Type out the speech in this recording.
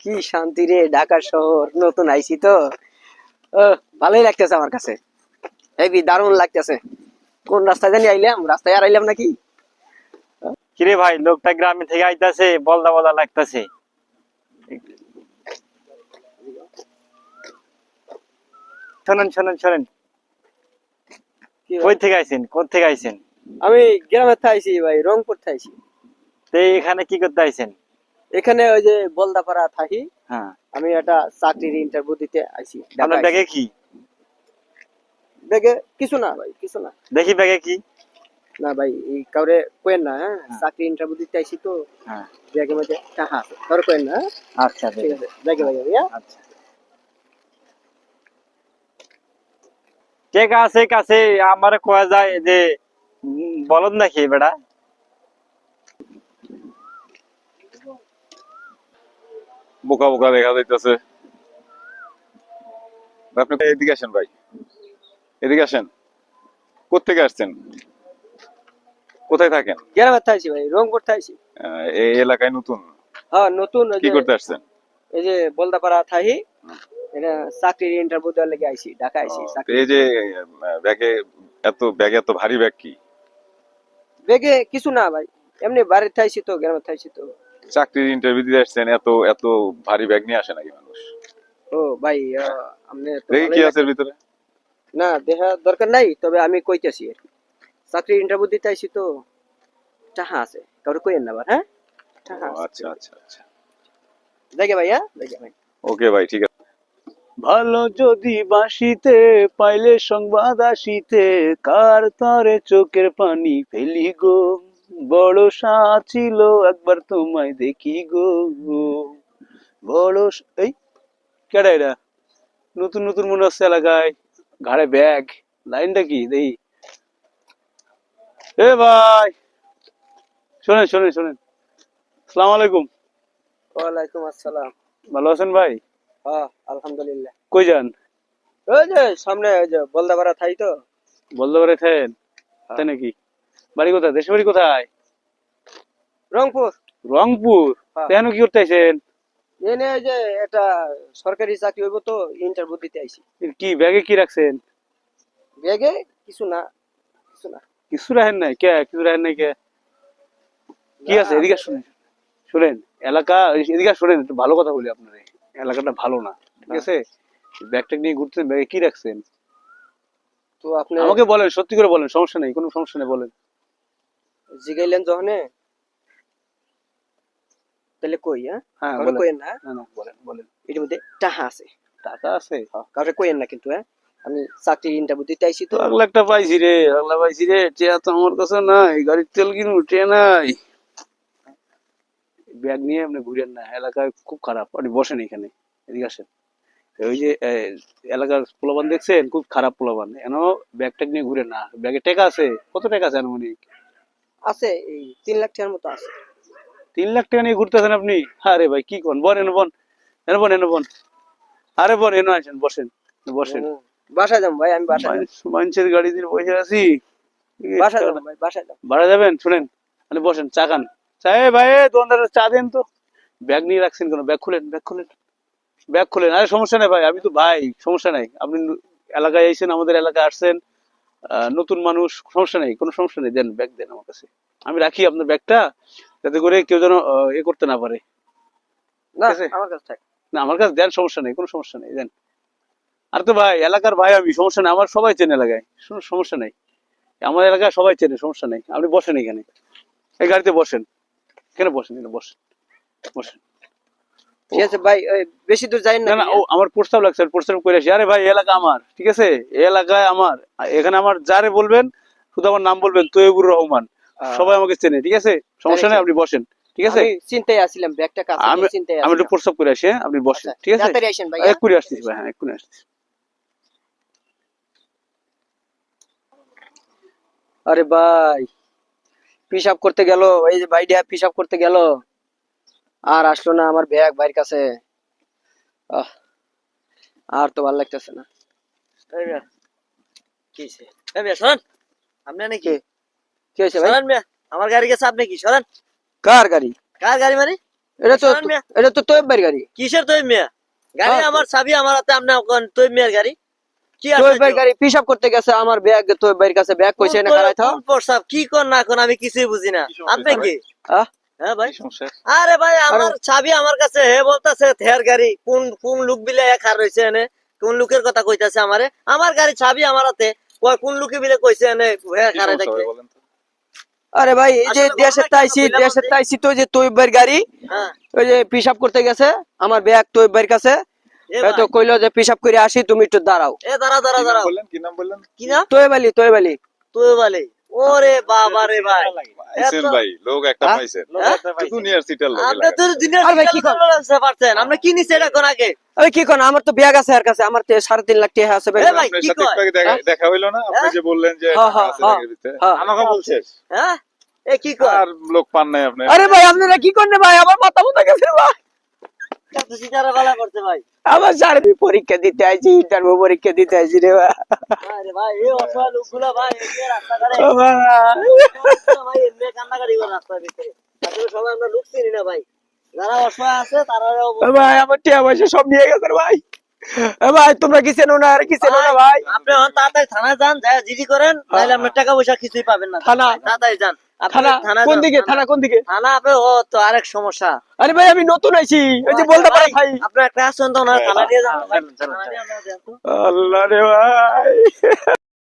কি শান্তি রে ঢাকা শহর নতুন আইছি তো। ভালোই লাগতেছে আমার কাছে। হেবি দারুণ লাগতেছে। কোন রাস্তায় জানি আইলাম রাস্তায় আর আইলাম নাকি? কিরে ভাই লোকটা গ্রামে থেকে আইতাছে বলদা বলদা লাগতাছে। শোনেন শোনেন শোনেন। কই থেকে আইছেন? কোথ থেকে আইছেন? আমি গ্রামের থাইছি ভাই রংপুর থাইছি তো এখানে কি করতে আইছেন? এখানে ওই যে বলদাপাড়া থাকি হ্যাঁ। আমি একটা চাকরির ইন্টারভিউ দিতে আইছি। আপনার ব্যাগে কি? ব্যাগে কিছু না ভাই কিছু না। দেখি ব্যাগে কি? না ভাই এই কাউরে কোয়েন না হ্যাঁ? চাকরি ইন্টারভিউ দিতে আইছি তো হ্যাঁ। ব্যাগের মধ্যে টাকা আছে। কাউরে কোয়েন না হ্যাঁ? আচ্ছা ঠিক আছে ব্যাগে। ব্যাগে ভাইয়া আচ্ছা। কে কাছে কাছে আমার কোয়া যায় যে বলদ নাকি বেটা? বোকা বোকা দেখা যাইতেছে। আপনি এদিকে আসেন ভাই। এদিকে আসেন। কোথেকে আসছেন? কোথায় থাকেন? থাইছি ভাই রংপুর আহ, এই এলাকায় নতুন? হ্যাঁ নতুন কি করতে আসছেন? এই যে বলদাপাড়া থাহি এটা চাকরির ইন্টারভিউ দেওয়ার লেগে আইছি ঢাকা আইছি এই যে ব্যাগে এত ব্যাগে এত ভারী ব্যাগ কি? বেগে কিছু না ভাই এমনি বাড়ির থাইছি তো গ্রামের থাইছি তো। চাকরির ইন্টারভিউ দিতে আসছেন এত এত ভারী ব্যাগ নিয়ে আসে নাকি মানুষ? ও ভাই আপনি দেখি কি আছে ভিতরে। না দেখা দরকার নাই তবে আমি কইতেছি আর কি। চাকরির ইন্টারভিউ দিতে আইছি তো টাকা আছে কাউরে কইেন না আবার হ্যাঁ? টাকা আছে। আচ্ছা আচ্ছা আচ্ছা। দেখে ভাইয়া দেখে ভাই। ওকে ভাই ঠিক আছে। ভালো যদি বাসিতে পাইলে সংবাদ আসিতে কার তরে চোখের পানি ফেলি গো? বড় সা ছিল একবার তোমায় দেখি গো। বড় এই কেডা এটা? নতুন নতুন মনে হচ্ছে এলাকায়। ঘাড়ে ব্যাগ। লাইনটা কি? দেই। এ ভাই! শোনেন শোনেন শোনেন। সালাম আলাইকুম। ওয়ালাইকুম আসসালাম। ভালো আছেন ভাই? হ্যাঁ আলহামদুলিল্লাহ। কই যান? ওই যে সামনে ওই যে বলদাপাড়া থাই তো। বলতে পারে থেন তাই নাকি? বাড়ি কোথায়? দেশের বাড়ি কোথায়? রংপুর। রংপুর? হ্যাঁ। কেন কি করতে আইছেন? এনে যে এটা সরকারি চাকরি হইব তো ইন্টারভিউ দিতে আইছি। কি ব্যাগে কি রাখছেন? ব্যাগে কিছু না কিছু না। কিছু রাখেন নাই? কে? কিছু রাখেন নাই কে? কি আছে? এদিকে শুনেন। শুনেন এলাকা এদিকে শুনেন একটু ভালো কথা বলি আপনার। এলাকাটা ভালো না ঠিক আছে? ব্যাগটা নিয়ে ঘুরতেছেন ব্যাগে কি রাখছেন? তো আপনি আমাকে বলেন সত্যি করে বলেন সমস্যা নেই কোনো সমস্যা নেই বলেন। জিগাইলেন যখন? তাহলে কই হ্যাঁ? হ্যাঁ কইেন না। না না বলেন বলেন। এটার মধ্যে টাকা আছে। টাকা আছে? কাউরে কইেন না কিন্তু হ্যাঁ? আমি চাকরির ইন্টারভিউ দিতে আইছি তো। এক পাইছি রে এক লাখ পাইছি রে। টিয়া তো আমার কাছে নাই গাড়ির তেল কিনু টে নাই। ব্যাগ নিয়ে আপনি ঘুরেন না এলাকায় খুব খারাপ। আপনি বসেন এখানে এদিকে আসেন। ওই যে এলাকার পোলাবান দেখছেন খুব খারাপ পোলাবান এন ব্যাগ ট্যাগ নিয়ে ঘুরে না। ব্যাগে টাকা আছে কত টাকা আছে আনুমানিক? আছে এই তিন লাখ টাকার মতো আছে। তিন লাখ টাকা নিয়ে ঘুরতেছেন আপনি? আরে ভাই কি কোন? বন এনে বন। এনে বন এনে বন। আরে বন এনে আসেন বসেন বসেন। বাসায় যাম ভাই আমি বাসায়। মানুষের গাড়ি দিয়ে বসে আছি। বাসায় যাম ভাই বাসায় যাম ভাড়া যাবেন? শুনেন মানে বসেন চা খান। চা এ ভাই দোকানদার চা দেন তো। ব্যাগ নিয়ে রাখছেন কেন? ব্যাগ খুলেন ব্যাগ খুলেন। ব্যাগ খুলেন। আরে সমস্যা নাই ভাই আমি তো ভাই সমস্যা নাই। আপনি এলাকায় এসেছেন আমাদের এলাকায় আসছেন। নতুন মানুষ সমস্যা নেই কোনো সমস্যা নেই দেন ব্যাগ দেন আমার কাছে। আমি রাখি আপনার ব্যাগটা যাতে করে কেউ যেন এ করতে না পারে। না আমার কাছে না আমার কাছে দেন সমস্যা নেই কোনো সমস্যা নেই দেন। আর তো ভাই এলাকার ভাই আমি সমস্যা নেই আমার সবাই চেনে এলাকায় কোনো সমস্যা নেই। আমার এলাকায় সবাই চেনে সমস্যা নেই আপনি বসেন এখানে। এই গাড়িতে বসেন। এখানে বসেন এখানে বসেন বসেন। ঠিক আছে ভাই বেশি দূর যাই না ও আমার প্রস্তাব লাগছে প্রস্তাব করে আসি। আরে ভাই এলাকা আমার ঠিক আছে? এলাকায় আমার। এখানে আমার যারে বলবেন শুধু আমার নাম বলবেন তৈবুর রহমান। সবাই আমাকে চেনে ঠিক আছে? সমস্যা নেই আপনি বসেন ঠিক আছে? আমি চিন্তায় আসছিলাম ব্যাগটা কাছে আমি চিন্তায় আমি একটু প্রস্তাব করে আসি হ্যাঁ? আপনি বসেন আচ্ছা, ঠিক আছে? তাড়াতাড়ি আসেন ভাই আসতেছি ভাই হ্যাঁ আসতেছি। আরে ভাই পিসাব করতে গেল এই যে ভাইটা পিসাব করতে গেল। আর আসলো না আমার ব্যাগ ভাইয়ের কাছে। আর তো ভালো লাগতেছে না। কি আপনি নাকি? কি? হয়েছে ভাই? আমার গাড়ি গেছে আপনি কি? সরেন কার গাড়ি? কার গাড়ি মানে? এটা তো এটা তো তোয়েব ভাইয়ের গাড়ি। কিসের তুই মেয়ে? গাড়ি হ্যাঁ। আমার চাবি আমার হাতে আপনি তুই মেয়ের গাড়ি? কি তোয়েব ভাইয়ের গাড়ি করতে গেছে আমার ব্যাগ তোয়েব ভাইয়ের কাছে ব্যাগ কইছে না থাও কি কর না কোন আমি কিছুই বুঝি না। আপনি কি? আহ? হ্যাঁ ভাই? আরে ভাই আমার চাবি আমার কাছে হে বলতাছে থেয়ার গাড়ি কোন কোন লোক বিলে রয়েছে এনে? কোন লোকের কথা কইতাছে আমারে? আমার গাড়ি চাবি আমার হাতে। কোন লোকে বিলে কইছে এনে? হে কি দেখতে ভাই আরে ভাই এই যে দেশে তাইছি দেশে তাইছি তো যে ভাইয়ের গাড়ি হ্যাঁ। ওই যে পিসাব করতে গেছে আমার ব্যাগ ভাইয়ের কাছে। তো কইলো যে পিসাব করে আসি তুমি একটু দাঁড়াও। এ দাঁড়া দাঁড়া কি নাম দাঁড়া বললেন? কি নাম বললেন? কি না তোয়েব আলী তোয়েব আলী তুই বলে ওরে বাবা রে ভাই। পাইছেন ভাই লোক একটা হ্যাঁ? পাইছেন। সিটার লোক আপনি তো দিনের ভাই, কি কর? বুঝতে পারছেন? আপনি কি নিছে এটা কোন আগে? আরে কি কোন? আমার তো ব্যাগ আছে আর কাছে। আমার তো সাড়ে তিন লাখ টাকা আছে ভাই, কি কয়? দেখা- হ্যাঁ? হইল না? আপনি হ্যাঁ? যে বললেন যে। আমাকে বলছিস হ্যাঁ এ কি কর আর লোক পান নাই আপনি আরে ভাই আপনারা কি করেন ভাই? আমার মাথা মুথা গেছে ভাই। করতে ভাই? আমার পরীক্ষা দিতে আইছি ইন্টারভিউ পরীক্ষা দিতে আইছি রে ভাই। আরে ভাই এই অসহায় লোকগুলো ভাই এমনি রাস্তাঘাটে ও ভাই। ভাই এমনি কান্নাকাটি করে রাস্তার ভিতরে। আসলে সবাই আমরা লোক চিনি না ভাই। যারা অসহায় আছে তারা ভাই আমার টিয়া পয়সা সব নিয়ে গেছে ভাই। ভাই তোমরা কি চেনো না? আর কি চেনো না ভাই? আপনি এখন তাড়াতাড়ি থানায় যান যা জিডি করেন নাহলে আপনার টাকা পয়সা কিছুই পাবেন না। থানা? তাড়াতাড়ি যান। থানা? কোন দিকে? থানা। কোন দিকে? থানা আপনি ও তো আরেক সমস্যা। আরে ভাই আমি নতুন আইছি। ওই যে বলতে পারে ভাই আপনার একটা আসুন তো থানা দিয়ে যান তো। আল্লাহ রে ভাই।